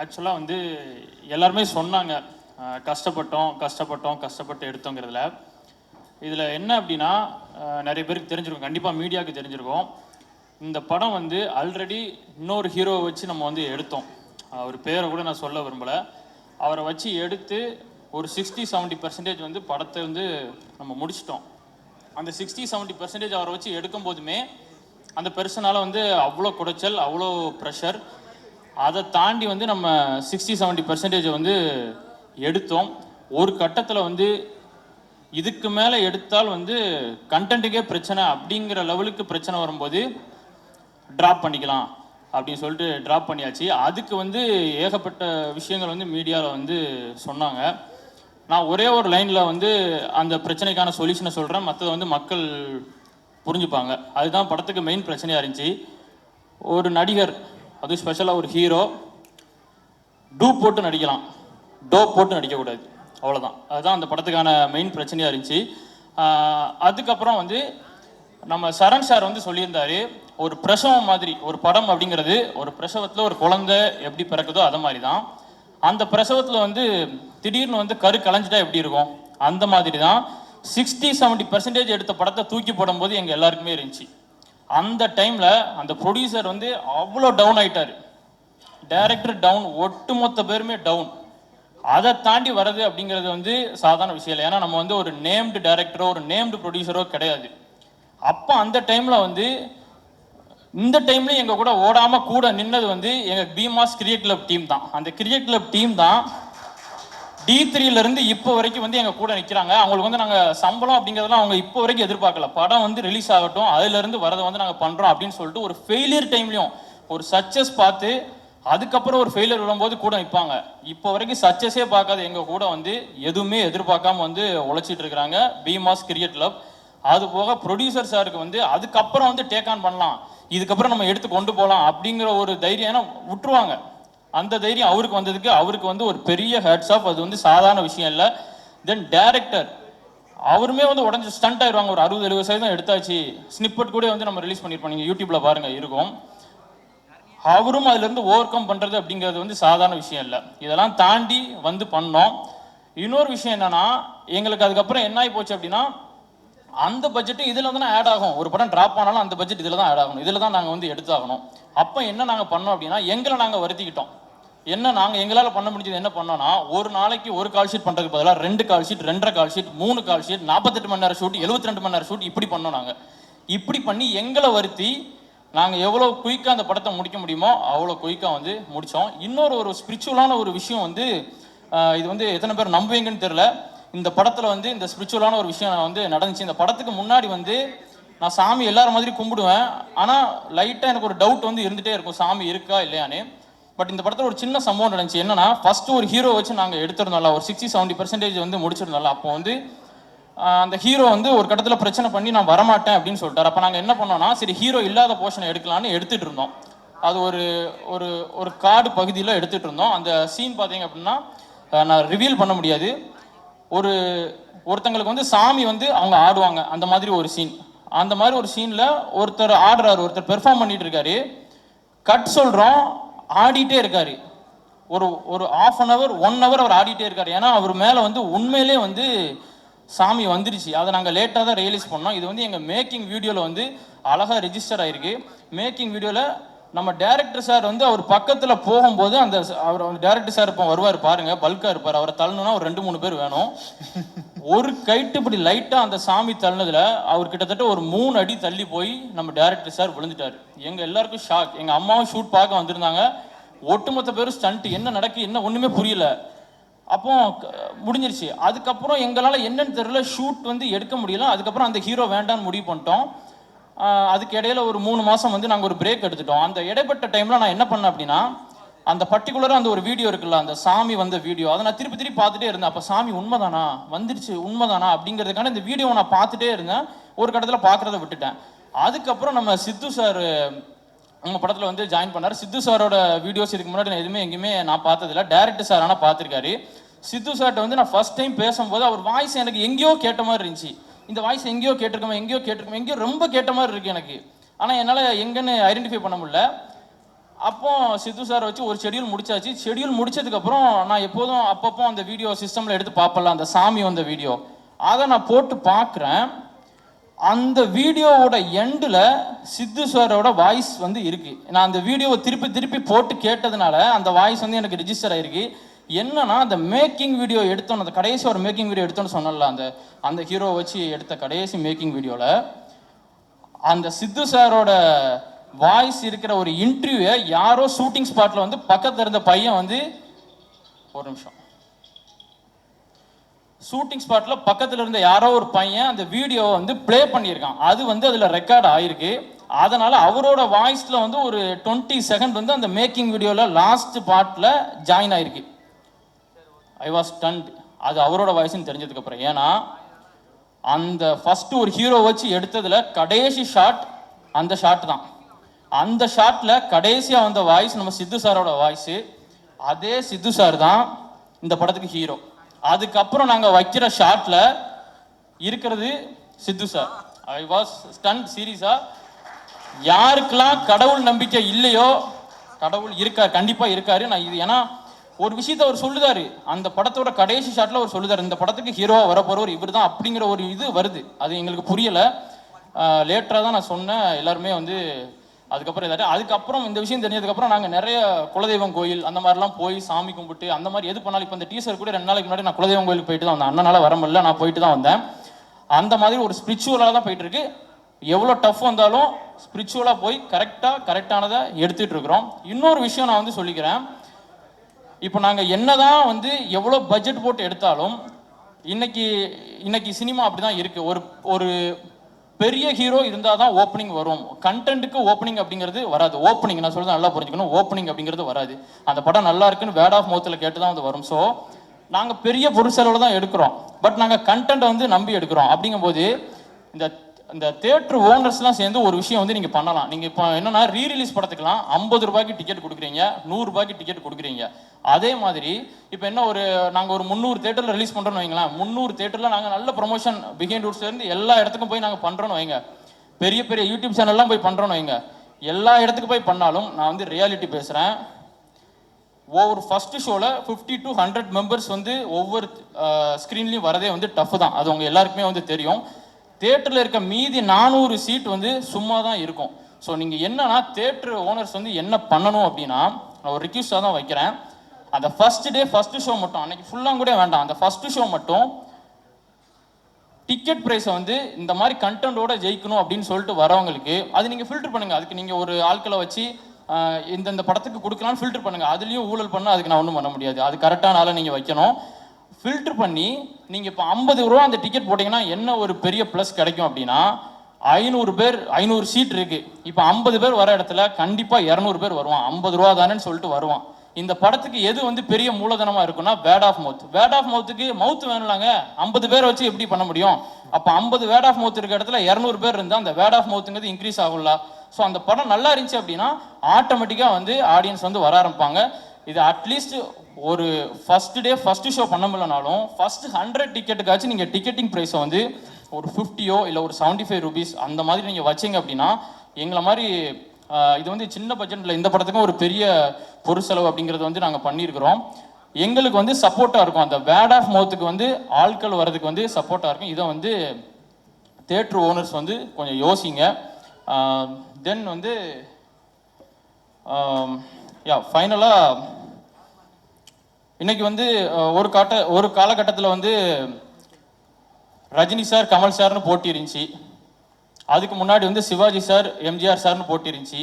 ஆக்சுவலாக வந்து எல்லாருமே சொன்னாங்க. கஷ்டப்பட்டோம் கஷ்டப்பட்டோம் கஷ்டப்பட்டு எடுத்தோங்கிறதுல. இதில் என்ன அப்படின்னா நிறைய பேருக்கு தெரிஞ்சிருக்கும். கண்டிப்பாக மீடியாவுக்கு தெரிஞ்சிருக்கும். இந்த படம் வந்து ஆல்ரெடி இன்னொரு ஹீரோவை வச்சு நம்ம வந்து எடுத்தோம். அவர் பேரை கூட நான் சொல்ல விரும்பலை. அவரை வச்சு எடுத்து ஒரு சிக்ஸ்டி செவன்ட்டி பர்சன்டேஜ் வந்து படத்தை வந்து நம்ம முடிச்சிட்டோம். அந்த சிக்ஸ்டி செவன்ட்டி பர்சன்டேஜ் அவரை வச்சு எடுக்கும் போதுமே அந்த பெருசனால வந்து அவ்வளோ குடைச்சல் அவ்வளோ ப்ரெஷர் அதை தாண்டி வந்து நம்ம சிக்ஸ்டி செவன்ட்டி பர்சன்டேஜ் வந்து எடுத்தோம். ஒரு கட்டத்தில் வந்து இதுக்கு மேலே எடுத்தால் வந்து கண்டென்ட்டுக்கே பிரச்சனை அப்படிங்கிற லெவலுக்கு பிரச்சனை வரும்போது ட்ராப் பண்ணிக்கலாம் அப்படின்னு சொல்லிட்டு ட்ராப் பண்ணியாச்சு. அதுக்கு வந்து ஏகப்பட்ட விஷயங்கள் வந்து மீடியாவில் வந்து சொன்னாங்க. நான் ஒரே ஒரு லைனில் வந்து அந்த பிரச்சனைக்கான சொல்யூஷனை சொல்கிறேன் மற்றதை வந்து மக்கள் புரிஞ்சுப்பாங்க. அதுதான் படத்துக்கு மெயின் பிரச்சனையாக இருந்துச்சு. ஒரு நடிகர் அது ஸ்பெஷலாக ஒரு ஹீரோ டூ போட்டு நடிக்கலாம். டோ போட்டு நடிக்கக்கூடாது. அவ்வளோதான் அதுதான் அந்த படத்துக்கான மெயின் பிரச்சனையாக இருந்துச்சு. அதுக்கப்புறம் வந்து நம்ம சரண் சார் வந்து சொல்லியிருந்தாரு ஒரு பிரசவம் மாதிரி ஒரு படம் அப்படிங்கிறது ஒரு பிரசவத்தில் ஒரு குழந்தை எப்படி பிறக்குதோ அது மாதிரி தான் அந்த பிரசவத்தில் வந்து திடீர்னு வந்து கரு கலைஞ்சிட்டா எப்படி இருக்கும்? அந்த மாதிரி தான் சிக்ஸ்டி செவன்ட்டி பர்சன்டேஜ் எடுத்த படத்தை தூக்கி போடும்போது எங்கள் எல்லாருக்குமே இருந்துச்சு. அந்த டைமில் அந்த ப்ரொடியூசர் வந்து அவ்வளோ டவுன் ஆகிட்டார் டைரக்டர் டவுன் ஒட்டுமொத்த பேருமே டவுன் அதை தாண்டி வர்றது அப்படிங்கிறது வந்து சாதாரண விஷயம் இல்லை. ஏன்னா நம்ம வந்து ஒரு நேம்டு டைரக்டரோ ஒரு நேம்டு ப்ரொடியூசரோ கிடையாது. அப்போ அந்த டைமில் வந்து இந்த டைம்லேயும் எங்கள் கூட ஓடாமல் கூட நின்னது வந்து எங்கள் பீமாஸ் கிரிக்கெட் கிளப் டீம் தான். அந்த கிரிக்கெட் கிளப் டீம் தான் டி த்ரீல இருந்து இப்போ வரைக்கும் வந்து எங்க கூட நிக்கிறாங்க. அவங்களுக்கு வந்து நாங்க சம்பளம் அப்படிங்கறதெல்லாம் அவங்க இப்போ வரைக்கும் எதிர்பார்க்கல. படம் வந்து ரிலீஸ் ஆகட்டும் அதுல இருந்து வரதை வந்து நாங்க பண்றோம் அப்படின்னு சொல்லிட்டு ஒரு ஃபெயிலியர் டைம்லயும் ஒரு சக்சஸ் பார்த்து அதுக்கப்புறம் ஒரு ஃபெயிலியர் வரும்போது கூட நிற்பாங்க இப்போ வரைக்கும் சக்சஸே பார்க்காத எங்க கூட வந்து எதுவுமே எதிர்பார்க்காம வந்து உழைச்சிட்டு இருக்கிறாங்க. பிமாஸ் கிரிக்கெட் கிளப் அது போக ப்ரொடியூசர் சாருக்கு வந்து அதுக்கப்புறம் வந்து டேக் ஆன் பண்ணலாம். இதுக்கப்புறம் நம்ம எடுத்து கொண்டு போகலாம் அப்படிங்கிற ஒரு தைரியம் விட்டுருவாங்க. அந்த தைரியம் அவருக்கு வந்ததுக்கு அவருக்கு வந்து ஒரு பெரிய ஹெட்ஸ் ஆஃப் அது வந்து சாதாரண விஷயம் இல்லை. தென் டேரக்டர் அவருமே வந்து உடஞ்சி ஸ்டண்ட் ஆயிடுவாங்க ஒரு அறுபது எழுபது சதவீதம் எடுத்தாச்சு. ஸ்னிப்பட் கூட வந்து நம்ம ரிலீஸ் பண்ணியிருப்போம் நீங்கள் யூடியூப்ல பாருங்க இருக்கும். அவரும் அதுலேருந்து ஓவர் கம் பண்ணுறது அப்படிங்கிறது வந்து சாதாரண விஷயம் இல்லை. இதெல்லாம் தாண்டி வந்து பண்ணோம். இன்னொரு விஷயம் என்னன்னா எங்களுக்கு அதுக்கப்புறம் என்ன ஆகி போச்சு அப்படின்னா அந்த பட்ஜெட்டும் இதில் தான் ஆட் ஆகும். ஒரு படம் ட்ராப் ஆனாலும் அந்த பட்ஜெட் இதில் தான் ஆட் ஆகணும். இதில் தான் நாங்கள் வந்து எடுத்தாகணும். அப்போ என்ன நாங்கள் பண்ணோம் அப்படின்னா எங்களை நாங்கள் வருத்திக்கிட்டோம். என்ன நாங்க எங்களால பண்ண முடிஞ்சது என்ன பண்ணோம்னா ஒரு நாளைக்கு ஒரு கால் ஷீட் பண்றதுக்கு பதிலாக ரெண்டு கால் ஷீட் ரெண்டரை கால் ஷீட் மூணு கால் ஷீட் நாற்பத்தெட்டு மணி நேரம் ஷூட் எழுபத்தி ரெண்டு மணி நேரம் ஷூட் இப்படி பண்ணோம் நாங்க. இப்படி பண்ணி எங்களை வருத்தி நாங்க எவ்வளவு குயிக்கா அந்த படத்தை முடிக்க முடியுமோ அவ்வளோ குயிக்கா வந்து முடிச்சோம். இன்னொரு ஒரு ஸ்பிரிச்சுவலான ஒரு விஷயம் வந்து இது வந்து எத்தனை பேர் நம்புவீங்கன்னு தெரியல. இந்த படத்துல வந்து இந்த ஸ்பிரிச்சுவலான ஒரு விஷயம் வந்து நடந்துச்சு. இந்த படத்துக்கு முன்னாடி வந்து நான் சாமி எல்லாரும் மாதிரி கும்பிடுவேன். ஆனால் லைட்டாக எனக்கு ஒரு டவுட் வந்து இருந்துகிட்டே இருக்கும். சாமி இருக்கா இல்லையான்னு. பட் இந்த படத்தில் ஒரு சின்ன சம்பவம் நடந்துச்சு. என்னன்னா ஃபர்ஸ்ட் ஒரு ஹீரோ வச்சு நாங்கள் எடுத்திருந்தோம்ல ஒரு சிக்ஸ்டி செவன்டி பர்சன்டேஜ் வந்து முடிச்சிருந்தோம்ல. அப்போ வந்து அந்த ஹீரோ வந்து ஒரு கட்டத்தில் பிரச்சனை பண்ணி நான் வரமாட்டேன் அப்படின்னு சொல்லிட்டார். அப்போ நாங்கள் என்ன பண்ணோம்னா சரி ஹீரோ இல்லாத போர்ஷனை எடுக்கலான்னு எடுத்துட்டு இருந்தோம். அது ஒரு ஒரு ஒரு காடு பகுதியில் எடுத்துட்டு இருந்தோம். அந்த சீன் பார்த்தீங்க அப்படின்னா நான் ரிவீல் பண்ண முடியாது. ஒரு ஒருத்தங்களுக்கு வந்து சாமி வந்து அவங்க ஆடுவாங்க. அந்த மாதிரி ஒரு சீன் அந்த மாதிரி ஒரு சீனில் ஒருத்தர் ஆடுறாரு ஒருத்தர் பெர்ஃபார்ம் பண்ணிட்டு இருக்காரு. கட் சொல்கிறோம் ஆடிட்டே இருக்காரு. ஒரு ஒரு half an hour one hour அவர் ஆடிட்டே இருக்காரு. ஏன்னா அவர் மேலே வந்து உண்மையிலே வந்து சாமி வந்துருச்சு. அதை நாங்கள் லேட்டாக தான் ரியலைஸ் பண்ணோம். இது வந்து எங்கள் மேக்கிங் வீடியோவில் வந்து அழகாக ரெஜிஸ்டர் ஆயிருக்கு. மேக்கிங் வீடியோவில் நம்ம டேரக்டர் சார் வந்து அவர் பக்கத்தில் போகும்போது அந்த அவர் வந்து டேரக்டர் சார் இப்போ வருவார் பாருங்கள் பல்காக இருப்பார். அவரை தள்ளணும்னா ஒரு ரெண்டு மூணு பேர் வேணும். ஒரு கைட்டு இப்படி லைட்டாக அந்த சாமி தள்ளினதில் அவர் கிட்டத்தட்ட ஒரு மூணு அடி தள்ளி போய் நம்ம டேரக்டர் சார் விழுந்துட்டார். எங்கள் எல்லாருக்கும் ஷாக் எங்கள் அம்மாவும் ஷூட் பார்க்க வந்திருந்தாங்க. ஒட்டுமொத்த பேரும் ஸ்டண்ட் என்ன நடக்கு என்ன ஒன்றுமே புரியல. அப்போ க- முடிஞ்சிருச்சு. அதுக்கப்புறம் எங்களால் என்னன்னு தெரியல. ஷூட் வந்து எடுக்க முடியல. அதுக்கப்புறம் அந்த ஹீரோ வேண்டாம்னு முடிவு பண்ணிட்டோம். அதுக்கு இடையில ஒரு மூணு மாதம் வந்து நாங்கள் ஒரு பிரேக் எடுத்துட்டோம். அந்த இடைப்பட்ட டைமில் நான் என்ன பண்ணேன் அப்படின்னா அந்த பர்டிகுலராக அந்த ஒரு வீடியோ இருக்குல்ல அந்த சாமி வந்த வீடியோ அதை நான் திருப்பி திருப்பி பார்த்துட்டே இருந்தேன். அப்போ சாமி உண்மைதானா? வந்துருச்சு உண்மைதானா? அப்படிங்கிறதுக்கான இந்த வீடியோவை நான் பார்த்துட்டே இருந்தேன். ஒரு கட்டத்தில் பார்க்குறத விட்டுட்டேன். அதுக்கப்புறம் நம்ம சித்து சார் உங்க படத்துல வந்து ஜாயின் பண்ணார். சித்து சாரோட வீடியோஸ் இதுக்கு முன்னாடி நான் எதுவுமே எங்கேயுமே நான் பார்த்ததில்ல. டேரக்டர் சார் ஆனால் பார்த்துருக்காரு. சித்து சார்ட்ட வந்து நான் ஃபர்ஸ்ட் டைம் பேசும்போது அவர் வாய்ஸ் எனக்கு எங்கேயோ கேட்ட மாதிரி இருந்துச்சு. இந்த வாய்ஸ் எங்கேயோ கேட்டிருக்கோம் எங்கேயோ கேட்டிருக்கோம் எங்கேயோ ரொம்ப கேட்ட மாதிரி இருக்கு எனக்கு. ஆனால் என்னால் எங்கன்னு ஐடென்டிஃபை பண்ண முடியல. அப்போ சித்து சார் வச்சு ஒரு ஷெடியூல் முடிச்சாச்சு. ஷெடியூல் முடிச்சதுக்கப்புறம் நான் எப்போதும் அப்பப்போ அந்த வீடியோ சிஸ்டமில் எடுத்து பார்ப்பல அந்த சாமி வந்த வீடியோ அதை நான் போட்டு பார்க்குறேன். அந்த வீடியோவோட எண்டில் சித்து சாரோட வாய்ஸ் வந்து இருக்கு. நான் அந்த வீடியோவை திருப்பி திருப்பி போட்டு கேட்டதுனால அந்த வாய்ஸ் வந்து எனக்கு ரிஜிஸ்டர் ஆயிருக்கு. என்னன்னா அந்த மேக்கிங் வீடியோ எடுத்தோம் அந்த கடைசி ஒரு மேக்கிங் வீடியோ எடுத்தோன்னு சொன்னல அந்த அந்த ஹீரோ வச்சு எடுத்த கடைசி மேக்கிங் வீடியோவில் அந்த சித்து சாரோட வாய்ஸ் இருக்கிற ஒரு இன்டர்வியூவை யாரோ ஷூட்டிங் ஸ்பாட்ல வந்து பக்கத்துல இருந்த பையன் வந்து ஒரு நிமிஷம். ஷூட்டிங் ஸ்பாட்ல பக்கத்துல இருந்த யாரோ ஒரு பையன் அந்த வீடியோவை வந்து ப்ளே பண்ணியிருக்கான். அது வந்து அதுல ரெக்கார்ட் ஆயிருக்கு. அதனால அவரோட வாய்ஸ்ல வந்து ஒரு டுவெண்ட்டி செகண்ட் வந்து அந்த மேக்கிங் வீடியோல லாஸ்ட் பார்ட்ல ஜாயின் ஆயிருக்கு. ஐ வாஸ் டன்ட் அது அவரோட வாய்ஸ்னு தெரிஞ்சதுக்கு அப்புறம். ஏன்னா அந்த ஃபர்ஸ்ட் ஒரு ஹீரோ வச்சு எடுத்ததுல கடைசி ஷாட் அந்த ஷாட் தான். அந்த ஷாட்டில் கடைசியாக வந்த வாய்ஸ் நம்ம சித்து சாரோட வாய்ஸ் அதே சித்து சார் தான் இந்த படத்துக்கு ஹீரோ அதுக்கப்புறம் நாங்கள் வைக்கிற ஷாட்டில் இருக்கிறது Siddhu sir. I was stun சீரியஸா யாருக்கெல்லாம் கடவுள் நம்பிக்கை இல்லையோ கடவுள் இருக்கார் கண்டிப்பாக இருக்காரு. நான் இது ஏன்னா ஒரு விஷயத்த அவர் சொல்லுதாரு. அந்த படத்தோட கடைசி ஷாட்டில் அவர் சொல்லுதாரு. இந்த படத்துக்கு ஹீரோவாக வரப்போறவர் இவர் தான் அப்படிங்கிற ஒரு இது வருது. அது எங்களுக்கு புரியலை. லேட்டராக தான் நான் சொன்னேன். எல்லாருமே வந்து அதுக்கப்புறம் இதாரு அதுக்கப்புறம் இந்த விஷயம் தெரிஞ்சதுக்கப்புறம் நாங்கள் நிறைய குலதெய்வம் கோயில் அந்த மாதிரிலாம் போய் சாமி கும்பிட்டு அந்த மாதிரி எது பண்ணாலும் இப்போ இந்த டீசர் கூட ரெண்டு நாளைக்கு முன்னாடி நான் குலதெய்வம் கோயிலுக்கு போயிட்டு தான் வந்தேன். அண்ணனால வர முடியல நான் போயிட்டு தான் வந்தேன். அந்த மாதிரி ஒரு ஸ்பிரிச்சுவலாக தான் போயிட்டு இருக்கு. எவ்வளோ டஃப் வந்தாலும் ஸ்பிரிச்சுவலாக போய் கரெக்டாக கரெக்டானதை எடுத்துட்டு இருக்கிறோம். இன்னொரு விஷயம் நான் வந்து சொல்லிக்கிறேன். இப்போ நாங்கள் என்னதான் வந்து எவ்வளோ பட்ஜெட் போட்டு எடுத்தாலும் இன்னைக்கு இன்னைக்கு சினிமா அப்படிதான் இருக்கு. ஒரு ஒரு பெரிய ஹீரோ இருந்தால் தான் ஓப்பனிங் வரும் கண்டென்ட்டுக்கு ஓப்பனிங் அப்படிங்கிறது வராது. ஓப்பனிங் நான் சொல்றது நல்லா புரிஞ்சுக்கணும். ஓப்பனிங் அப்படிங்கிறது வராது. அந்த படம் நல்லா இருக்குன்னு வேர்ட் ஆஃப் மவுத்தில் கேட்டு தான் வந்து வரும். ஸோ நாங்கள் பெரிய பொருட்செலவில் தான் எடுக்கிறோம் பட் நாங்கள் கண்டென்ட்டை வந்து நம்பி எடுக்கிறோம். அப்படிங்கும்போது இந்த இந்த தேட்டர் ஓனர்ஸ்லாம் சேர்ந்து ஒரு விஷயம் வந்து நீங்கள் பண்ணலாம். நீங்கள் இப்போ என்னென்னா ரீ ரிலீஸ் படத்துக்குலாம் ஐம்பது ரூபாய்க்கு டிக்கெட் கொடுக்குறீங்க நூறுரூபாய்க்கு டிக்கெட் கொடுக்குறீங்க. அதே மாதிரி இப்போ என்ன ஒரு நாங்கள் ஒரு முந்நூறு தேட்டரில் ரிலீஸ் பண்ணுறோன்னு வைங்களேன் முந்நூறு தேட்டரில் நாங்கள் நல்ல ப்ரொமோஷன் பிஹைண்ட் ரூட்ஸ்லேருந்து எல்லா இடத்துக்கும் போய் நாங்கள் பண்ணுறோன்னு வைங்க. பெரிய பெரிய யூடியூப் சேனல்லாம் போய் பண்ணுறோன்னு வைங்க. எல்லா இடத்துக்கு போய் பண்ணாலும் நான் வந்து ரியாலிட்டி பேசுகிறேன் ஒவ்வொரு ஃபஸ்ட்டு ஷோவில் ஃபிஃப்டி டு ஹண்ட்ரட் மெம்பர்ஸ் வந்து ஒவ்வொரு ஸ்க்ரீன்லேயும் வரதே வந்து டஃப் தான். அது உங்கள் எல்லாருக்குமே வந்து தெரியும். தேட்டரில் இருக்க மீதி நானூறு சீட் வந்து சும்மா தான் இருக்கும். ஸோ நீங்கள் என்னன்னா தேட்டர் ஓனர்ஸ் வந்து என்ன பண்ணணும் அப்படின்னா நான் ஒரு ரிக்வஸ்டாக தான் வைக்கிறேன். அந்த ஃபர்ஸ்ட் டே ஃபர்ஸ்ட் ஷோ மட்டும் அன்னைக்கு ஃபுல்லாக கூட வேண்டாம். அந்த ஃபர்ஸ்ட் ஷோ மட்டும் டிக்கெட் ப்ரைஸை வந்து இந்த மாதிரி கண்டென்ட்டோட ஜெயிக்கணும் அப்படின்னு சொல்லிட்டு வரவங்களுக்கு அது நீங்கள் ஃபில்டர் பண்ணுங்கள் அதுக்கு நீங்கள் ஒரு ஆட்களை வச்சு இந்தந்த படத்துக்கு கொடுக்கலாம்னு ஃபில்டர் பண்ணுங்கள் அதுலேயும் ஊழல் பண்ணால் அதுக்கு நான் ஒன்றும் பண்ண முடியாது. அது கரெக்டான ஆளை நீங்கள் வைக்கணும். ஃபில்டர் பண்ணி நீங்கள் இப்போ ஐம்பது ரூபா அந்த டிக்கெட் போட்டிங்கன்னா என்ன ஒரு பெரிய ப்ளஸ் கிடைக்கும் அப்படின்னா ஐநூறு பேர் ஐநூறு சீட் இருக்குது இப்போ ஐம்பது பேர் வர இடத்துல கண்டிப்பாக இரநூறு பேர் வருவான். ஐம்பது ரூபா தானேன்னு சொல்லிட்டு வருவான். இந்த படத்துக்கு எது வந்து பெரிய மூலதனமாக இருக்குன்னா word of mouth word of மவுத்துக்கு mouth வேணும்லாங்க. ஐம்பது பேர் வச்சு எப்படி பண்ண முடியும்? அப்போ ஐம்பது வேட் ஆஃப் மவுத் இருக்க இடத்துல இரநூறு பேர் இருந்தால் அந்த வேட் ஆஃப் மவுத்துங்கிறது இன்க்ரீஸ் ஆகும்ல. ஸோ அந்த படம் நல்லா இருந்துச்சு அப்படின்னா ஆட்டோமேட்டிக்காக வந்து ஆடியன்ஸ் வந்து வர ஆரம்பிப்பாங்க. இது அட்லீஸ்ட் ஒரு ஃபர்ஸ்ட் டே ஃபர்ஸ்ட் ஷோ பண்ண முடியலனாலும் ஃபர்ஸ்ட் ஹண்ட்ரட் டிக்கெட்டுக்காச்சும் நீங்கள் டிக்கெட்டிங் ப்ரைஸை வந்து ஒரு ஃபிஃப்டியோ இல்லை ஒரு செவன்ட்டி ஃபைவ் ருபீஸ் அந்த மாதிரி நீங்கள் வச்சீங்க அப்படின்னா எங்களை மாதிரி இது வந்து சின்ன பட்ஜெட்டில் இந்த படத்துக்கும் ஒரு பெரிய பொருட்செலவு அப்படிங்கிறது வந்து நாங்கள் பண்ணியிருக்கிறோம். எங்களுக்கு வந்து சப்போர்ட்டாக இருக்கும். அந்த வேர்ட் ஆஃப் மவுத்துக்கு வந்து ஆட்கள் வர்றதுக்கு வந்து சப்போர்ட்டாக இருக்கும். இதை வந்து தேட்ரு ஓனர்ஸ் வந்து கொஞ்சம் யோசிங்க. தென் வந்து யா ஃபைனலாக இன்னைக்கு வந்து ஒரு காட்ட ஒரு காலகட்டத்தில் வந்து ரஜினி சார் கமல் சார்னு போட்டி இருந்துச்சு. அதுக்கு முன்னாடி வந்து சிவாஜி சார் எம்ஜிஆர் சார்னு போட்டி இருந்துச்சு.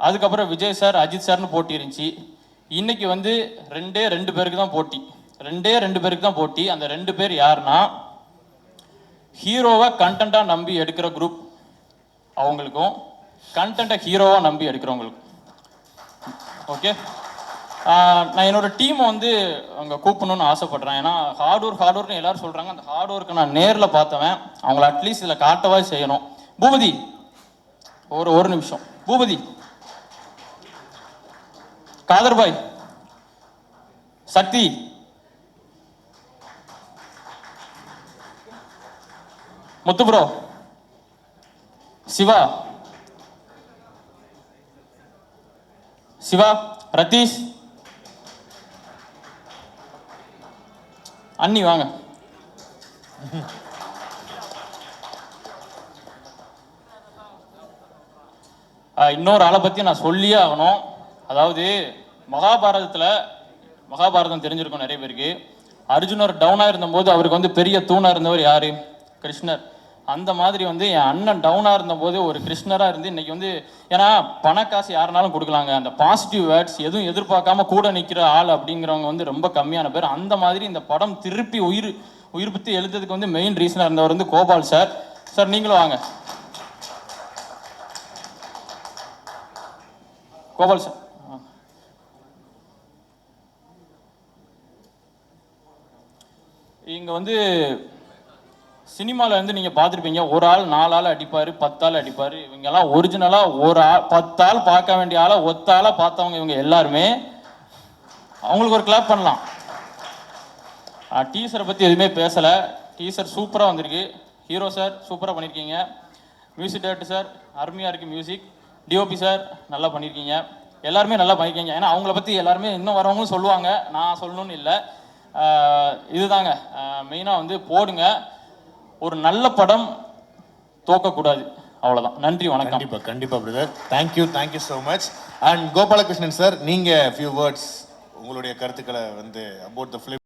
அதுக்கப்புறம் விஜய் சார் அஜித் சார்னு போட்டி இருந்துச்சு. இன்னைக்கு வந்து ரெண்டே ரெண்டு பேருக்கு தான் போட்டி. ரெண்டே ரெண்டு பேருக்கு தான் போட்டி. அந்த ரெண்டு பேர் யாருன்னா ஹீரோவை கண்டென்ட்டாக நம்பி எடுக்கிற குரூப் அவங்களுக்கும் கண்டென்ட்டை ஹீரோவாக நம்பி எடுக்கிறவங்களுக்கும். ஓகே? நான் என்னோட டீமை வந்து அங்கே கூப்பிடணும்னு ஆசைப்படுறேன். ஏன்னா ஹார்ட் ஒர்க் ஹார்ட் ஒர்க்னு எல்லாரும் சொல்கிறாங்க அந்த ஹார்ட் ஒர்க்கை நான் நேரில் பார்த்தவன். அவங்கள அட்லீஸ்ட் இதில் காட்டவா செய்யணும். பூபதி ஒரு ஒரு நிமிஷம். பூபதி. காதர்பாய். சக்தி. முத்து ப்ரோ சிவா. சிவா ரதீஷ் அண்ணி வாங்க. இன்னொரு ஆளை பற்றி நான் சொல்லியே ஆகணும். அதாவது மகாபாரதத்தில் மகாபாரதம் தெரிஞ்சிருக்கும் நிறைய பேருக்கு. அர்ஜுனர் டவுனாக இருந்தபோது அவருக்கு வந்து பெரிய தூணாக இருந்தவர் யார்? கிருஷ்ணர். அந்த மாதிரி வந்து என் அண்ணன் டவுனாக இருந்தபோது ஒரு கிருஷ்ணராக இருந்து இன்னைக்கு வந்து ஏன்னா பணக்காசு யாருனாலும் கொடுக்கலாங்க. அந்த பாசிட்டிவ் வேர்ட்ஸ் எதுவும் எதிர்பார்க்காம கூட நிற்கிற ஆள் அப்படிங்கிறவங்க வந்து ரொம்ப கம்மியான பேர். அந்த மாதிரி இந்த படம் திருப்பி உயிர் உயிர் பற்றி எழுதுறதுக்கு வந்து மெயின் ரீசனாக இருந்தவர் வந்து கோபால் சார் சார் நீங்களும் வாங்க. கோபால் சார் இங்கே வந்து சினிமாவில் வந்து நீங்கள் பார்த்துருப்பீங்க. ஒரு ஆள் நாலு ஆள் அடிப்பார் பத்தாள் அடிப்பார். இவங்கெல்லாம் ஒரிஜினலாக ஒரு ஆள் பத்தாள் பார்க்க வேண்டிய ஆளை ஒத்தாளாக பார்த்தவங்க இவங்க எல்லாருமே அவங்களுக்கு ஒரு கிளாப் பண்ணலாம். டீசரை பற்றி எதுவுமே பேசலை. டீசர் சூப்பராக வந்திருக்கு. ஹீரோ சார் சூப்பராக பண்ணியிருக்கீங்க மியூசிக் டேரக்டர் சார் அருமையாக இருக்குது மியூசிக் டிஓபி சார் நல்லா பண்ணியிருக்கீங்க எல்லாருமே நல்லா பண்ணியிருக்கீங்க ஏன்னா அவங்கள பற்றி எல்லாருமே இன்னும் வரவங்களும் சொல்லுவாங்க. நான் சொல்லணும்னு இல்லை. இதுதாங்க. மெயினாக வந்து போடுங்க. ஒரு நல்ல படம் தோக்கக்கூடாது அவ்வளோதான் நன்றி வணக்கம். கண்டிப்பாக கண்டிப்பாக brother thank you thank you so much and Gopalakrishnan sir நீங்கள் ஃபியூ வேர்ட்ஸ் உங்களுடைய கருத்துக்களை வந்து அபவுட் த ஃபிலிம்